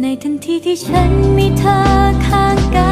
ในทันทีที่ฉันมีเธอข้างกาย